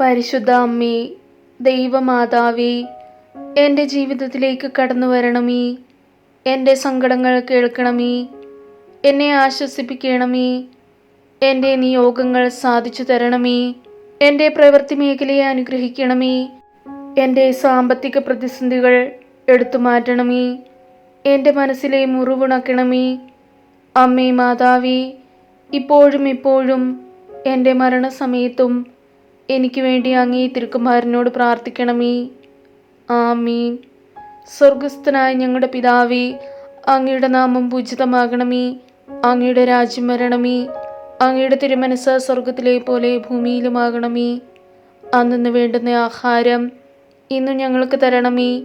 പരിശുദ്ധ അമ്മേ ദൈവമാതാവേ എന്റെ ജീവിതത്തിലേക്ക് കടന്നു വരണമേ. എന്റെ സങ്കടങ്ങൾ കേൾക്കണമേ. എന്നെ ആശ്വസിപ്പിക്കണമേ. എന്റെ നിയോഗങ്ങൾ സാധിച്ചു തരണമേ. എന്റെ പ്രവൃത്തി മേഖലയെ അനുഗ്രഹിക്കണമേ. എന്റെ സാമ്പത്തിക പ്രതിസന്ധികൾ എടുത്തു മാറ്റണമേ. എന്റെ മനസ്സിലെ മുറിവുണക്കണമേ. അമ്മേ മാതാവേ ഇപ്പോഴും ഇപ്പോഴും എന്റെ മരണസമയത്തും എനിക്ക് വേണ്ടി അങ്ങ് ഈ തിരുക്കുമാരനോട് പ്രാർത്ഥിക്കണമേ. ആമീൻ. സ്വർഗസ്ഥനായ ഞങ്ങളുടെ പിതാവേ അങ്ങയുടെ നാമം പൂജിതമാകണമേ. അങ്ങയുടെ രാജ്യം വരണമേ. അങ്ങയുടെ തിരുമനസ് സ്വർഗത്തിലെ പോലെ ഭൂമിയിലുമാകണമേ. അന്നു വേണ്ടുന്ന ആഹാരം ഇന്ന് ഞങ്ങൾക്ക് തരണമേ.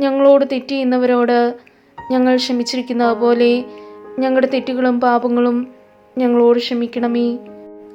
ഞങ്ങളോട് തെറ്റ് ചെയ്യുന്നവരോട് ഞങ്ങൾ ക്ഷമിച്ചിരിക്കുന്ന പോലെ ഞങ്ങളുടെ തെറ്റുകളും പാപങ്ങളും ഞങ്ങളോട് ക്ഷമിക്കണമേ.